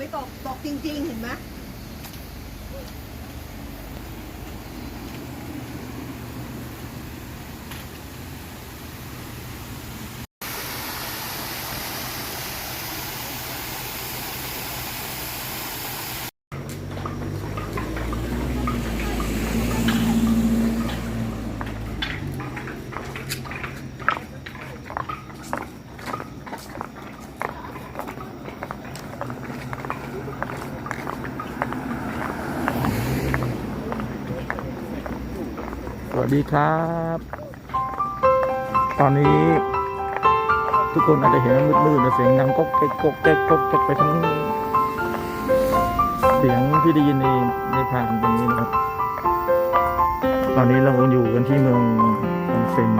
ไม่ตกตกจริง ๆ เห็นไหม ดีครับ ตอนนี้ ทุกคนอาจจะเห็นมืดๆเสียงดังก๊กเก๊กก๊กเก๊กก๊กแก๊กไปทั้งเสียงที่ได้ยินในในผ่านตรงนี้นะครับ ตอนนี้เราอยู่กันที่เมืองออนเซน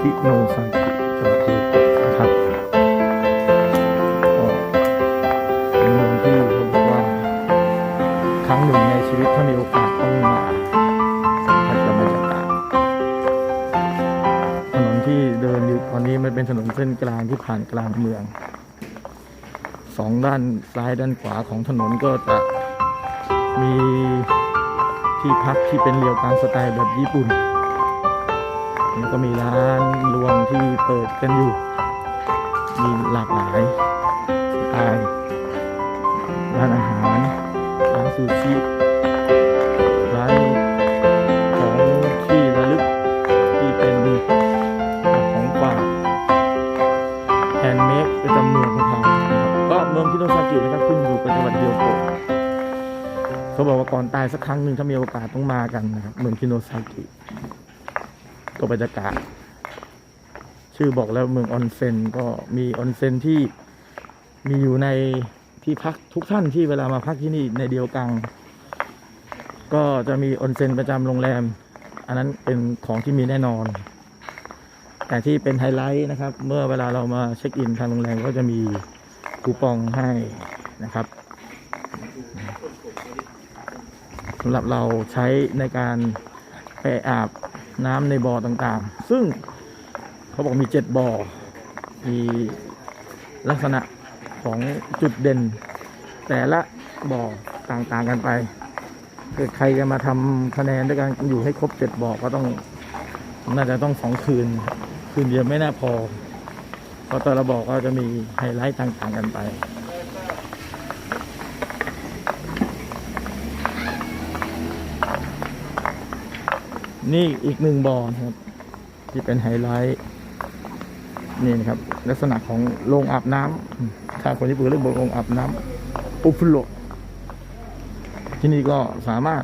คิโนซัง ส้นกลางที่ผ่านกลางเมืองสองด้านซ้ายด้านขวาของถนนก็จะมีที่พักที่เป็นเรียวกลางสไตล์แบบญี่ปุ่น แล้วก็มีร้านรวงที่เปิดกันอยู่ มีหลากหลายสไตล์ร้านอาหารร้านซูชิ รั้งหนึ่งถ้ามีโอกาสต้องมากันนะครับเมืองคิโนซากิก็บรรยากาศชื่อบอกแล้วเมืองออนเซ็นก็มีออนเซ็นที่มีอยู่ในที่พักทุกท่านที่เวลามาพักที่นี่ในเดียวกังก็จะมีออนเซ็นประจำโรงแรม อันนั้นเป็นของที่มีแน่นอน แต่ที่เป็นไฮไลท์นะครับ เมื่อเวลาเรามาเช็คอินทางโรงแรมก็จะมีคูปองให้นะครับ สำหรับเราใช้ในการไปอาบน้ำในบ่อต่างๆ ซึ่งเขาบอกมีเจ็ดบ่อ มีลักษณะของจุดเด่น แต่ละบ่อต่างๆกันไปเกิดใครจะมาทำคะแนนด้วยการอยู่ให้ครบเจ็ดบอกก็ต้องน่าจะต้องสองคืน คืนเดียวไม่น่าพอ เพราะแต่ละบอก็จะมีไฮไลท์ต่างๆกันไป นี่อีกหนึ่งบ่อนะครับ ที่เป็นไฮไลท์นี่นะครับ ลักษณะของโรงอาบน้ำถ้าคนญี่ปุ่นเรียกโรงอาบน้ำอุฟุโรที่นี่ก็สามารถ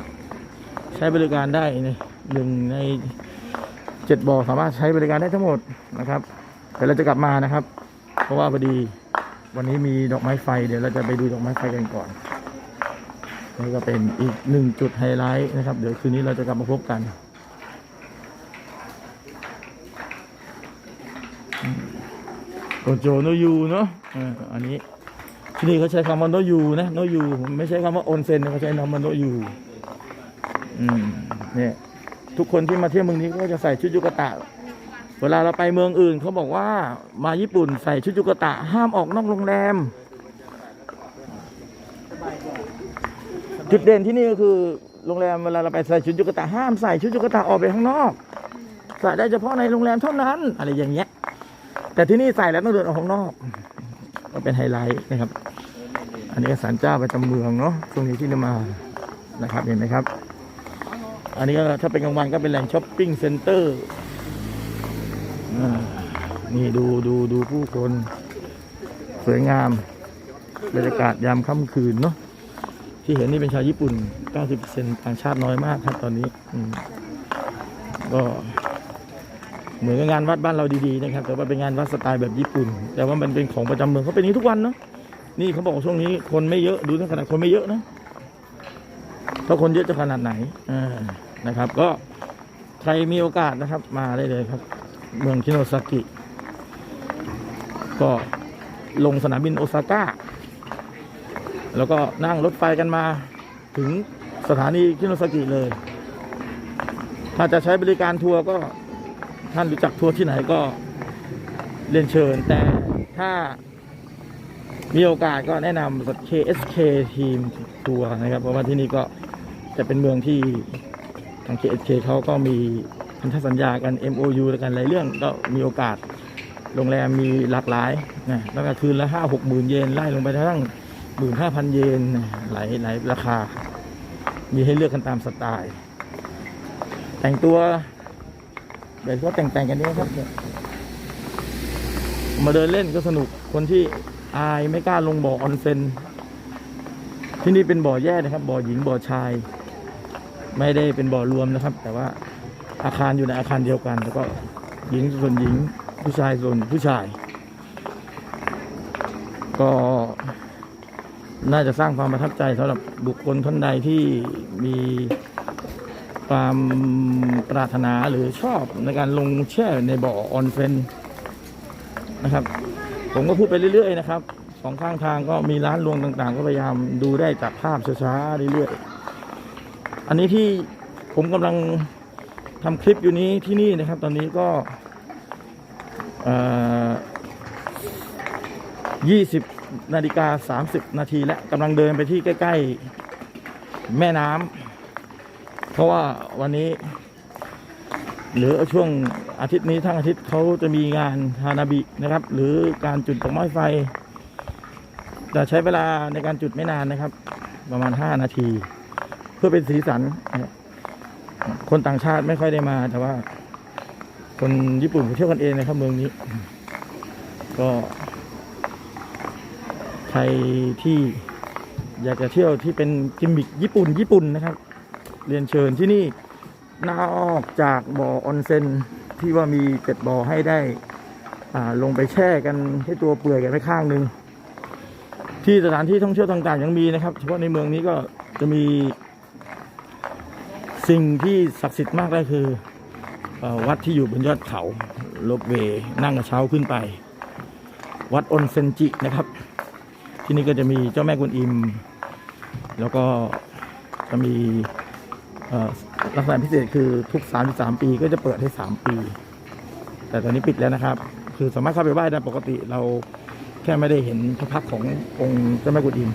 ใช้บริการได้ในหนึ่งในเจ็ดบ่อสามารถใช้บริการได้ทั้งหมดนะครับเดี๋ยวเราจะกลับมานะครับ เพราะว่าพอดีวันนี้มีดอกไม้ไฟ เดี๋ยวเราจะไปดูดอกไม้ไฟกันก่อนนี่ก็เป็นอีกหนึ่งจุดไฮไลท์นะครับ เดี๋ยวคืนนี้เราจะกลับมาพบกัน โกโจโนยูเนาะอันนี้ที่นี่เขาใช้คำว่าโนยูนะโนยูไม่ใช้คำว่าโอนเซนเขาใช้คำว่าโนยูอืมเนี่ยทุกคนที่มาเที่ยวเมืองนี้ก็จะใส่ชุดยุกตะ เวลาเราไปเมืองอื่นเขาบอกว่ามาญี่ปุ่นใส่ชุดยุกตะ ห้ามออกนอกโรงแรม จุดเด่นที่นี่ก็คือโรงแรมเวลาเราไปใส่ชุดยุกตะห้ามใส่ชุดยุกตะออกไปข้างนอกใส่ได้เฉพาะในโรงแรมเท่านั้น อะไรอย่างเงี้ย แต่ที่นี่ใส่แล้วต้องเดินออกข้างนอกก็เป็นไฮไลท์นะครับ อันนี้ก็ศาลเจ้าประจำเมืองเนาะตรงนี้ที่นมานะครับเห็นไหมครับ อันนี้ก็ถ้าเป็นกลางวันก็เป็นแหล่งช้อปปิ้งเซ็นเตอร์นี่ดูดูดูผู้คนสวยงามบรรยากาศยามค่ำคืนเนาะที่เห็นนี่เป็นชาวญี่ปุ่น 90%ต่างชาติน้อยมากครับตอนนี้อืก็ เหมือนกับงานวัดบ้านเราดีๆนะครับ แต่ว่าเป็นงานวัดสไตล์แบบญี่ปุ่น แต่ว่ามันเป็นของประจำเมืองเขาเป็นนี้ทุกวันเนาะนี่เขาบอกช่วงนี้คนไม่เยอะดูขนาดคนไม่เยอะนะถ้าคนเยอะจะขนาดไหนอ่านะครับ ก็ใครมีโอกาสนะครับ มาได้เลยครับ เมืองคิโนซากิ ก็ลงสนามบินโอซาก้าแล้วก็นั่งรถไฟกันมาถึงสถานีคิโนซากิเลย ถ้าจะใช้บริการทัวร์ก็ ท่านรู้จักทัวร์ที่ไหนก็เรียนเชิญ แต่ถ้ามีโอกาสก็แนะนำ KSK ทีมทัวร์นะครับ เพราะว่าที่นี่ก็จะเป็นเมืองที่ทาง KSK เขาก็มีพันธสัญญากัน MOU แล้วกันหลายเรื่องก็มีโอกาสโรงแรมมีหลากหลายนะตั้งแต่คืนละห้าหกหมื่นเยนไล่ลงไปทั้งหมื่นห้าพันเยนหลายหลายราคา มีให้เลือกกันตามสไตล์ แต่งตัว แบบว่าแต่งแต่งๆกันนี้ครับเนี่ยมาเดินเล่นก็สนุกคนที่อายไม่กล้าลงบ่อออนเซ็นที่นี่เป็นบ่อแยกนะครับ บ่อหญิงบ่อชาย ไม่ได้เป็นบ่อรวมนะครับ แต่ว่าอาคารอยู่ในอาคารเดียวกัน แล้วก็หญิงส่วนหญิงผู้ชายส่วนผู้ชาย ก็น่าจะสร้างความประทับใจสำหรับบุคคลท่านใดที่มี ความปรารถนาหรือชอบในการลงแช่ในบ่อออนเฟนนะครับ ผมก็พูดไปเรื่อย ๆ นะครับสองข้างทางก็มีร้านรวงต่างๆ ก็พยายามดูได้จากภาพช้าๆเรื่อยๆอันนี้ที่ผมกำลังทำคลิปอยู่นี้ที่นี่นะครับ ตอนนี้ก็ยี่สิบนาฬิกาสามสิบนาทีแล้วกำลังเดินไปที่ใกล้ ๆ แม่น้ำ เพราะว่าวันนี้ หรือช่วงอาทิตย์นี้ทั้งอาทิตย์เขาจะมีงานฮานาบินะครับ หรือการจุดดอกไม้ไฟจะใช้เวลาในการจุดไม่นานนะครับ ประมาณ 5 นาที เพื่อเป็นสีสัน คนต่างชาติไม่ค่อยได้มาแต่ว่า คนญี่ปุ่นเขาเที่ยวกันเองนะครับเมืองนี้ ก็ใครที่อยากจะเที่ยวที่เป็นกิมมิคญี่ปุ่นญี่ปุ่นนะครับ เรียนเชิญที่นี่นอกจากบ่อออนเซนที่ว่ามีเจ็ดบ่อให้ได้ลงไปแช่กันให้ตัวเปื่อยกันไปข้างหนึ่งที่สถานที่ท่องเที่ยวต่างๆยังมีนะครับ เฉพาะในเมืองนี้ก็จะมีสิ่งที่ศักดิ์สิทธิ์มากก็คืออวัดที่อยู่บนยอดเขาลบเวนั่งกระเช้าขึ้นไป วัดอนเซนจินะครับ ที่นี่ก็จะมีเจ้าแม่กวนอิม แล้วก็จะมี ลักษณะพิเศษคือทุก 33 ปีก็จะเปิดให้ 3 ปี แต่ตอนนี้ปิดแล้วนะครับ คือสามารถเข้าไปไหว้ได้ปกติเราแค่ไม่ได้เห็นพระพักตร์ขององค์เจ้าแม่กุนอิม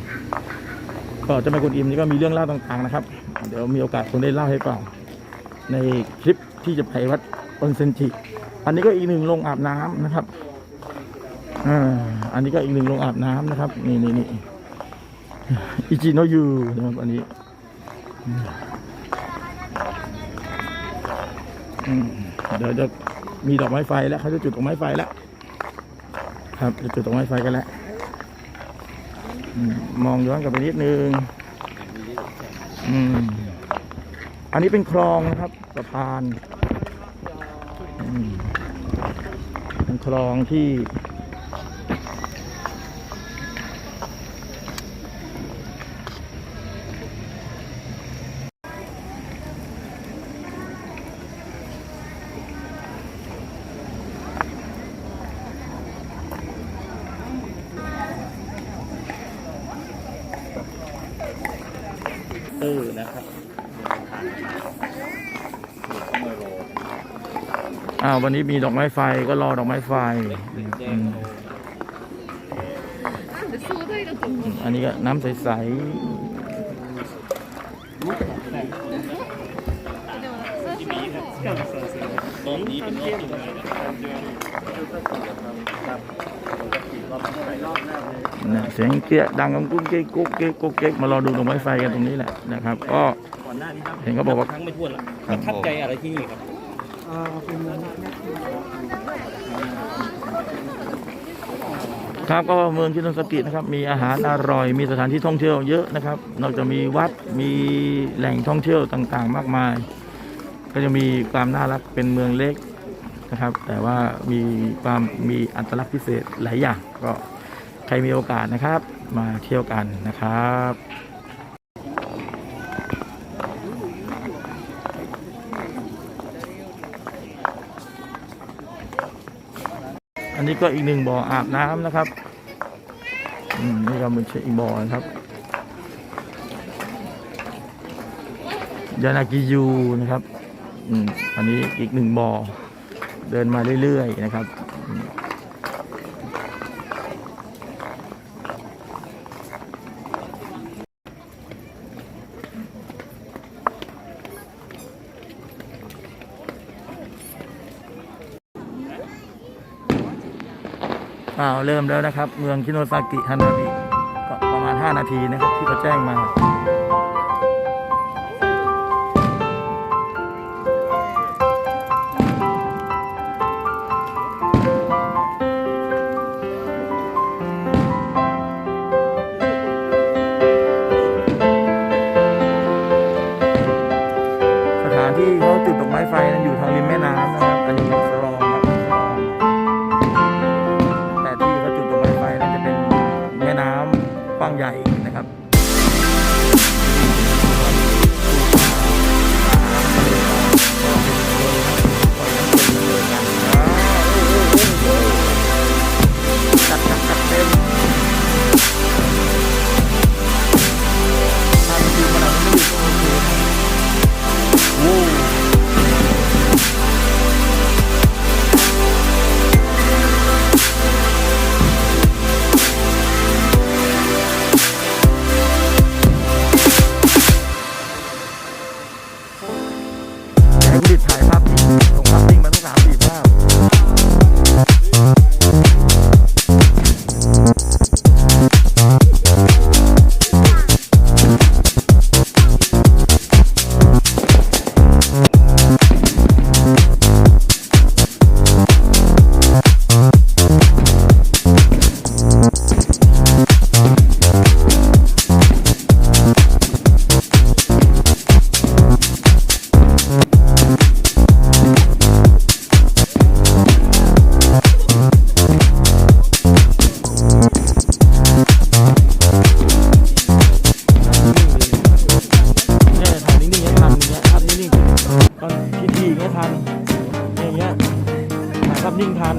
ก็เจ้าแม่กุนอิมนี่ก็มีเรื่องเล่าต่างๆนะครับ เดี๋ยวมีโอกาสคงได้เล่าให้ฟังในคลิปที่จะไปวัดอนเซนจิอันนี้ก็อีกหนึ่งโรงอาบน้ำนะครับอ่าอันนี้ก็อีกหนึ่งโรงอาบน้ำนะครับ นี่นี่นี่อิจิโนยูนะครับอันนี้ อืม เดี๋ยวจะมีดอกไม้ไฟแล้วเขาจะจุดดอกไม้ไฟแล้วครับจะจุดดอกไม้ไฟกันแล้วมองย้อนกลับไปนิดนึงอืมอันนี้เป็นคลองนะครับสะพานเป็นคลองที่ อ่าววันนี้มีดอกไม้ไฟก็รอดอกไม้ไฟอันนี้ก็น้ำใสๆนะเสียงเกียดังกุ้งเก๊กุ๊กเก๊กุ๊กเก๊กมารอดูดอกไม้ไฟกันตรงนี้แหละนะครับ ก็เห็นเขาบอกว่าทั้งไม่ท้วนละปรทับใจอะไรที่นี่ครับ ครับก็เมืองชินโนสกินะครับ มีอาหารอร่อย มีสถานที่ท่องเที่ยวเยอะนะครับ นอกจากมีวัดมีแหล่งท่องเที่ยวต่างๆ มากมาย ก็จะมีความน่ารักเป็นเมืองเล็กนะครับ แต่ว่ามีความมีอัตลักษณ์พิเศษหลายอย่าง ก็ใครมีโอกาสนะครับ มาเที่ยวกันนะครับ นนี้ก็อีกหนึ่งบ่ออาบน้ำนะครับอืมนี่ก็เป็นอีกบ่อนะครับยานากิยูนะครับ อืมอันนี้อีกหนึ่งบ่อ เดินมาเรื่อยๆนะครับ เริ่มแล้วนะครับ เมืองคิโนซากิฮานาบิก็ประมาณ 5 นาทีนะครับ ที่เขาแจ้งมา ทันอย่างเงี้ยถ่ายภาพนิ่งทัน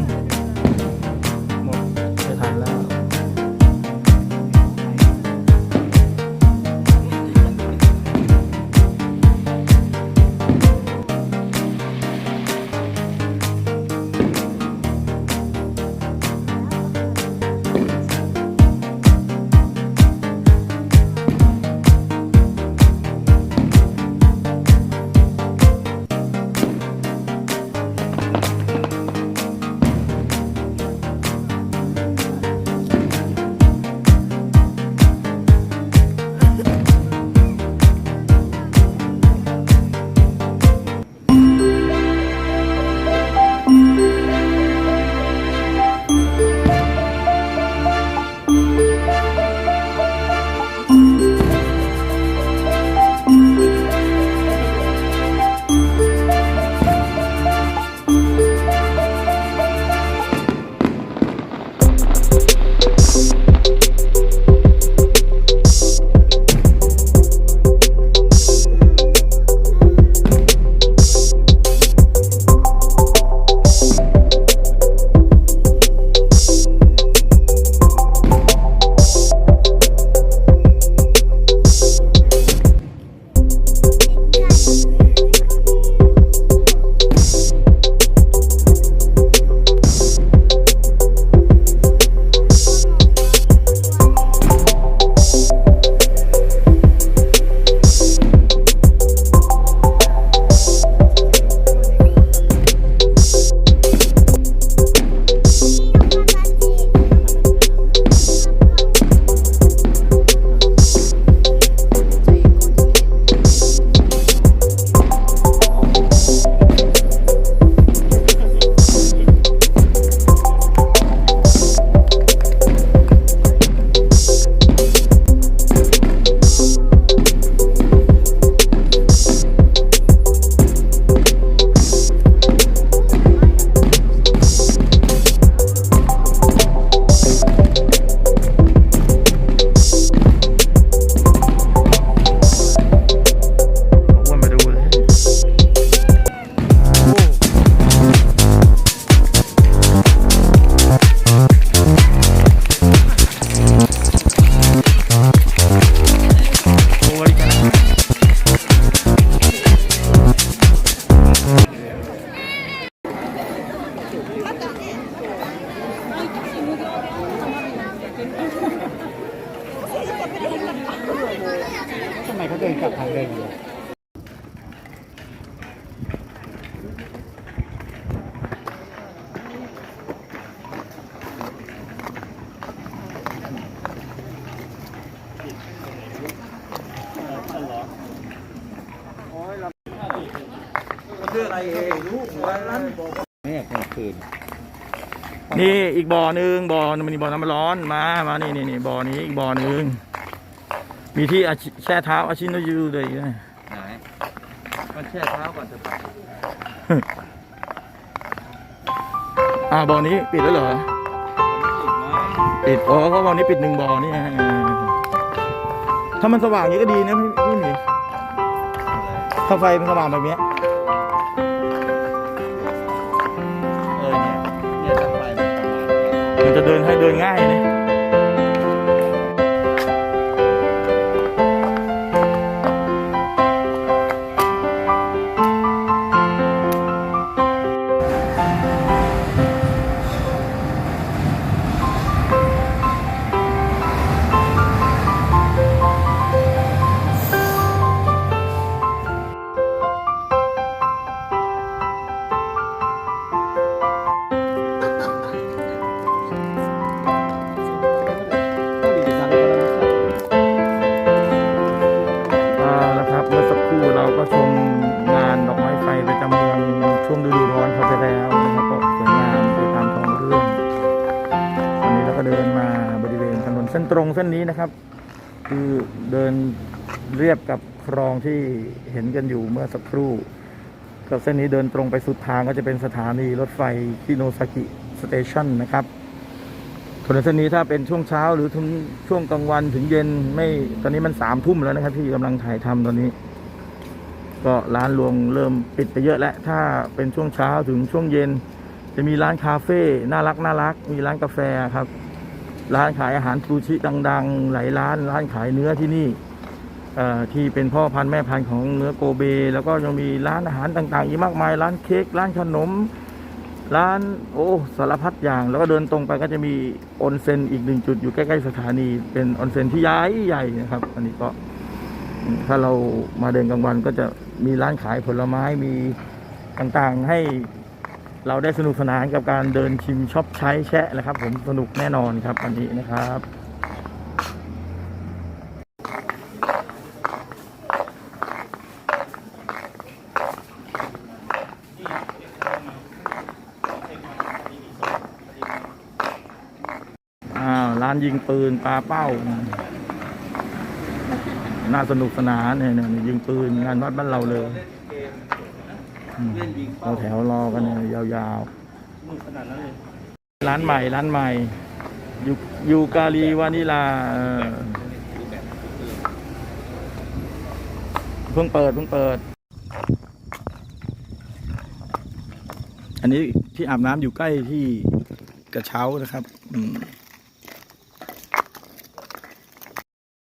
มเขาเดินกลับทางเดิมอยู่นี่กลางคืน นี่อีกบ่อหนึ่งบ่อมันมีบ่อน้ำร้อนมา มานี่นี่นี่บ่อนี้อีกบ่อหนึ่ง มีที่อาชิแช่เท้าอาชิโนยูเลยนะไหนมันแช่เท้าก่อนจะไปอ่าบ่อนี้ปิดแล้วเหรออีกไหมปิดอ๋อเพราะบ่อนี้ปิดหนึ่งบ่อนี่ฮะถ้ามันสว่างอย่างนี้ก็ดีนะพี่พี่หมีถ้าไฟมันสว่างแบบเนี้ยเออเนี่ยเนี่ยถ้าไฟมันประมาณเนี้ยมันจะเดินให้เดินง่ายนะ ส้นตรงเส้นนี้นะครับ คือเดินเรียบกับคลองที่เห็นกันอยู่เมื่อสักครู่กับเส้นนี้เดินตรงไปสุดทางก็จะเป็นสถานีรถไฟคิโนซากิสเตชันนะครับถนนเส้นนี้ถ้าเป็นช่วงเช้าหรือถึงช่วงกลางวันถึงเย็นไม่ตอนนี้มันสามทุ่มแล้วนะครับ ที่กำลังถ่ายทำตอนนี้ ก็ร้านรวงเริ่มปิดไปเยอะแล้วถ้าเป็นช่วงเช้าถึงช่วงเย็น จะมีร้านคาเฟ่น่ารักน่ารัก มีร้านกาแฟครับ ร้านขายอาหารซูชิดัง ๆ หลายร้าน ร้านขายเนื้อที่นี่ที่เป็นพ่อพันธุ์แม่พันธุ์ของเนื้อโกเบ แล้วก็ยังมีร้านอาหารต่างๆอีกมากมาย ร้านเค้กร้านขนม ร้านโอ้สารพัดอย่าง แล้วก็เดินตรงไปก็จะมีออนเซ็นอีกหนึ่งจุดอยู่ใกล้ๆสถานี เป็นออนเซ็นที่ใหญ่ใหญ่นะครับ อันนี้ก็ถ้าเรามาเดินกลางวันก็จะมีร้านขายผลไม้มีต่างๆให้ เราได้สนุกสนานกับการเดินชิมช็อปใช้แชะนะครับ ผมสนุกแน่นอนครับอันนี้นะครับอ้าวร้านยิงปืนปลาเป้า น่าสนุกสนานเนี่ยเนี่ยยิงปืนงานวัดบ้านเราเลย เล่นยิงเราแถวรอกันเนี่ยยาวมืดขนาดนั้นเลยๆ ร้านใหม่ร้านใหม่ยูยูกาลีวานิลาเออเพิ่งเปิดเพิ่งเปิด อันนี้ที่อาบน้ำอยู่ใกล้ที่กระเช้านะครับ อืม